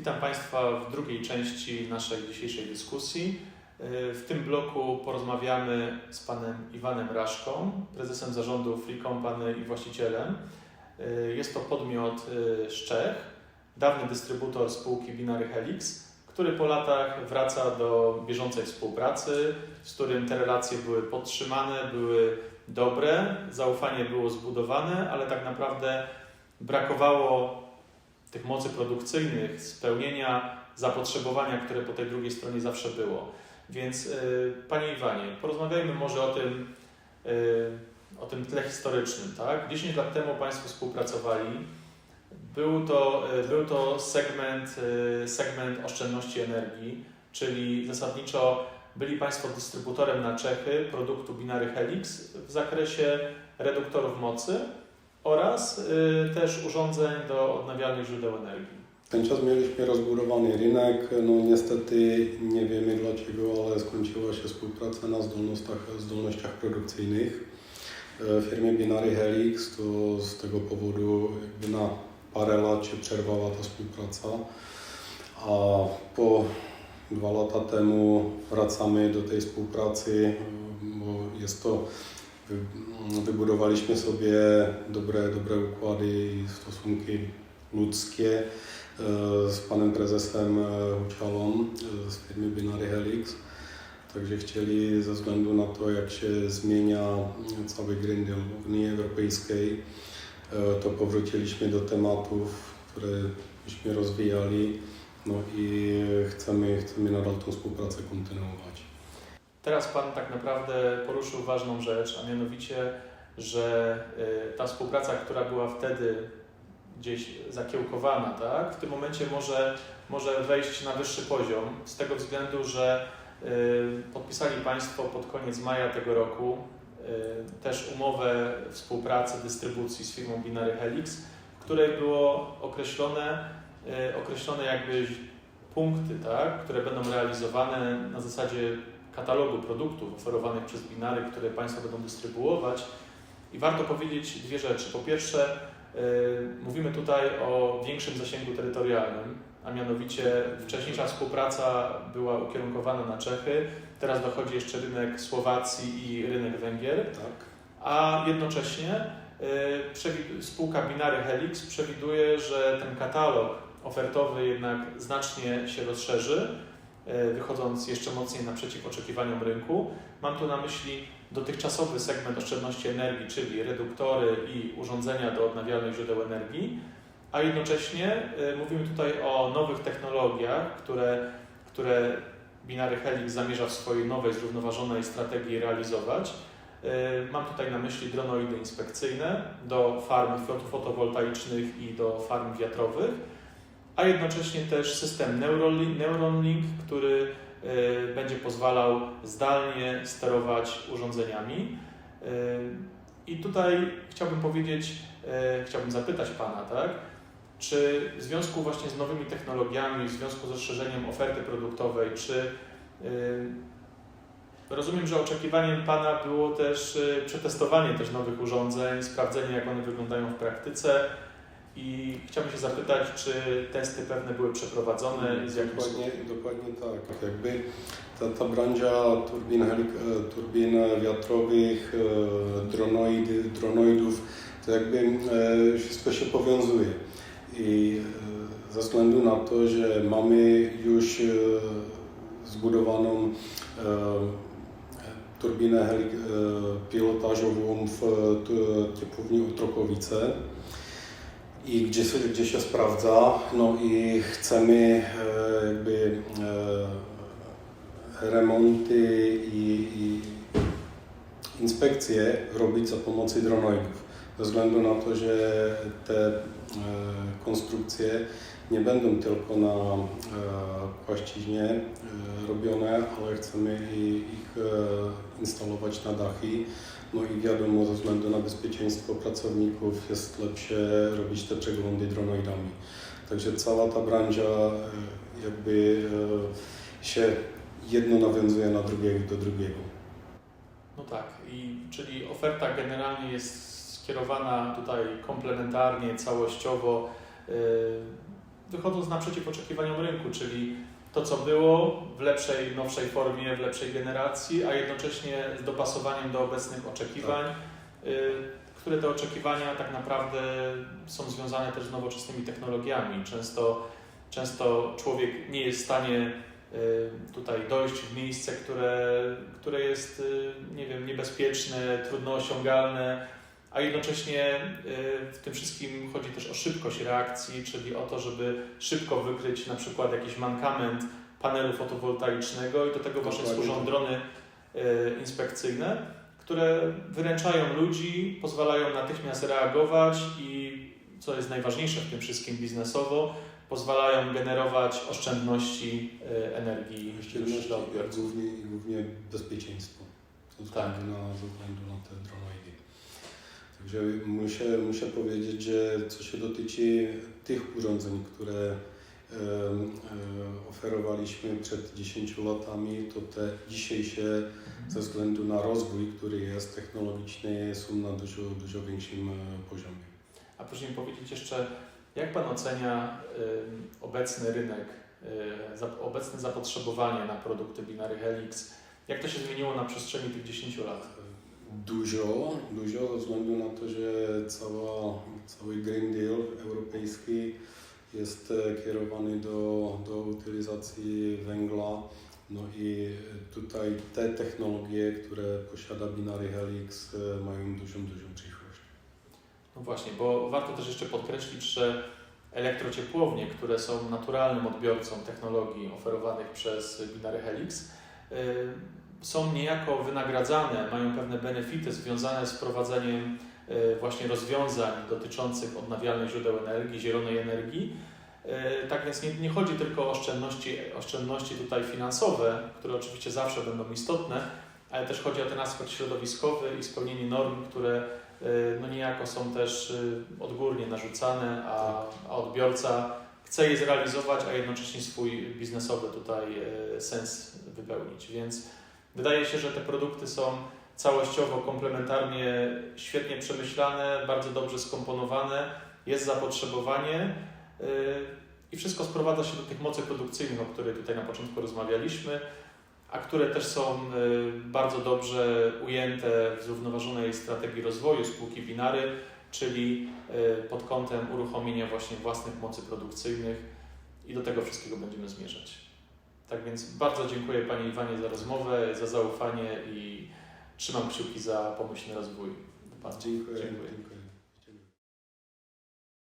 Witam Państwa w drugiej części naszej dzisiejszej dyskusji. Y, W tym bloku porozmawiamy z Panem Iwanem Raszką, prezesem zarządu Free Company i właścicielem. Y, Jest to podmiot y, z Czech, dawny dystrybutor spółki Binary Helix, który po latach wraca do bieżącej współpracy, z którym te relacje były podtrzymane, były dobre, zaufanie było zbudowane, ale tak naprawdę brakowało tych mocy produkcyjnych, spełnienia zapotrzebowania, które po tej drugiej stronie zawsze było. Więc y, Panie Iwanie, porozmawiajmy może o tym, y, o tym tle historycznym. Tak? 10 lat temu Państwo współpracowali. Był to, y, był to segment, segment oszczędności energii, czyli zasadniczo byli Państwo dystrybutorem na Czechy produktu Binary Helix w zakresie reduktorów mocy oraz y, też urządzeń do odnawialnych źródeł energii. Ten czas mieliśmy rozbudowany rynek, no niestety nie wiemy dlaczego, ale skończyła się współpraca na zdolnościach, zdolnościach produkcyjnych. W firmie Binary Helix to z tego powodu jakby na parę lat się przerwała ta współpraca, a po dwa lata temu wracamy do tej współpracy, bo jest to wybudowaliśmy sobie dobre, dobre układy i stosunki ludzkie e, z panem prezesem e, Huczalą e, z firmy Binary Helix. Także chcieli ze względu na to, jak się zmienia cały Green Deal Unii Europejskiej, to powróciliśmy do tematów, które myśmy rozwijali no i chcemy, chcemy nadal tą współpracę kontynuować. Teraz Pan tak naprawdę poruszył ważną rzecz, a mianowicie, że y, ta współpraca, która była wtedy gdzieś zakiełkowana, tak, w tym momencie może, może wejść na wyższy poziom, z tego względu, że y, podpisali Państwo pod koniec maja tego roku y, też umowę współpracy, dystrybucji z firmą Binary Helix, w której było określone, określone jakby punkty, tak, które będą realizowane na zasadzie katalogu produktów oferowanych przez Binary, które Państwo będą dystrybuować. I warto powiedzieć dwie rzeczy. Po pierwsze, yy, mówimy tutaj o większym zasięgu terytorialnym, a mianowicie wcześniejsza współpraca była ukierunkowana na Czechy, teraz dochodzi jeszcze rynek Słowacji i rynek Węgier, Tak? a jednocześnie przewi- spółka Binary Helix przewiduje, że ten katalog ofertowy jednak znacznie się rozszerzy e, wychodząc jeszcze mocniej naprzeciw oczekiwaniom rynku. Mam tu na myśli dotychczasowy segment oszczędności energii, czyli reduktory i urządzenia do odnawialnych źródeł energii, a jednocześnie e, mówimy tutaj o nowych technologiach, które, które Binary Helix zamierza w swojej nowej, zrównoważonej strategii realizować. E, Mam tutaj na myśli dronoidy inspekcyjne do farm foto- fotowoltaicznych i do farm wiatrowych a jednocześnie też system Neuronlink, który y, będzie pozwalał zdalnie sterować urządzeniami. Y, I tutaj chciałbym powiedzieć, y, chciałbym zapytać Pana, tak, czy w związku właśnie z nowymi technologiami, w związku z rozszerzeniem oferty produktowej, czy rozumiem, że oczekiwaniem Pana było też przetestowanie też nowych urządzeń, sprawdzenie jak one wyglądają w praktyce, i chciałbym się zapytać, czy testy pewne były przeprowadzone z dokładnie, dokładnie tak. Jakby ta, ta branża turbin, helik, e, turbin wiatrowych, e, dronoidy, dronoidów, to jakby e, wszystko się powiązuje. I ze względu na to, że mamy już zbudowaną turbinę helik, pilotażową w ciepłowni Otrokowice, i gdzie, się- gdzie się sprawdza, no i chcemy e, jakby e, remonty i, i inspekcje robić za pomocą dronoidów. Ze względu na to, że te e, konstrukcje nie będą tylko na płaszczyźnie robione, ale chcemy ich instalować na dachy. No i wiadomo, ze względu na bezpieczeństwo pracowników jest lepsze robić te przeglądy dronoidami. Także cała ta branża e, jakby e, się jedno nawiązuje na drugiego do drugiego. No tak, i czyli oferta generalnie jest skierowana tutaj komplementarnie, całościowo. Yy, wychodząc naprzeciw oczekiwaniom rynku, czyli to, co było w lepszej, nowszej formie, w lepszej generacji, a jednocześnie z dopasowaniem do obecnych oczekiwań, y, które te oczekiwania tak naprawdę są związane też z nowoczesnymi technologiami. Często, często człowiek nie jest w stanie y, tutaj dojść w miejsce, które, które jest, y, nie wiem, niebezpieczne, trudno osiągalne, a jednocześnie y, w tym wszystkim chodzi też o szybkość reakcji, czyli o to, żeby szybko wykryć na przykład jakiś mankament panelu fotowoltaicznego i do tego właśnie służą tak. drony y, inspekcyjne, które wyręczają ludzi, pozwalają natychmiast reagować i co jest najważniejsze w tym wszystkim biznesowo, pozwalają generować oszczędności y, energii Oszczędności dla odbiorców. głównie, głównie bezpieczeństwo ze względu, Tak. na, ze względu na te dronoidy. Także muszę, muszę powiedzieć, że co się dotyczy tych urządzeń, które e, oferowaliśmy przed 10 latami, to te dzisiejsze ze względu na rozwój, który jest technologiczny, są na dużo, dużo większym e, poziomie. A proszę mi powiedzieć jeszcze, jak Pan ocenia ym, obecny rynek, y, za, obecne zapotrzebowanie na produkty Binary Helix? Jak to się zmieniło na przestrzeni tych 10 lat? Dużo, dużo ze względu na to, że cała, cały Green Deal europejski jest e, kierowany do, do utylizacji węgla. No i tutaj te technologie, które posiada Binary Helix e, mają dużą, dużą przyszłość. No właśnie, bo warto też jeszcze podkreślić, że elektrociepłownie, które są naturalnym odbiorcą technologii oferowanych przez Binary Helix, są niejako wynagradzane, mają pewne benefity związane z prowadzeniem y, właśnie rozwiązań dotyczących odnawialnych źródeł energii, zielonej energii. Y, Tak więc nie, nie chodzi tylko o oszczędności, oszczędności tutaj finansowe, które oczywiście zawsze będą istotne, ale też chodzi o ten aspekt środowiskowy i spełnienie norm, które y, no niejako są też odgórnie narzucane, a, a odbiorca chce je zrealizować, a jednocześnie swój biznesowy tutaj sens wypełnić. Więc wydaje się, że te produkty są całościowo, komplementarnie, świetnie przemyślane, bardzo dobrze skomponowane, jest zapotrzebowanie y, i wszystko sprowadza się do tych mocy produkcyjnych, o których tutaj na początku rozmawialiśmy, a które też są y, bardzo dobrze ujęte w zrównoważonej strategii rozwoju spółki Binary, czyli y, pod kątem uruchomienia właśnie własnych mocy produkcyjnych i do tego wszystkiego będziemy zmierzać. Tak więc bardzo dziękuję Pani Iwanie za rozmowę, za zaufanie i trzymam kciuki za pomyślny rozwój. Pana. Dziękuję. Dziękuję. dziękuję.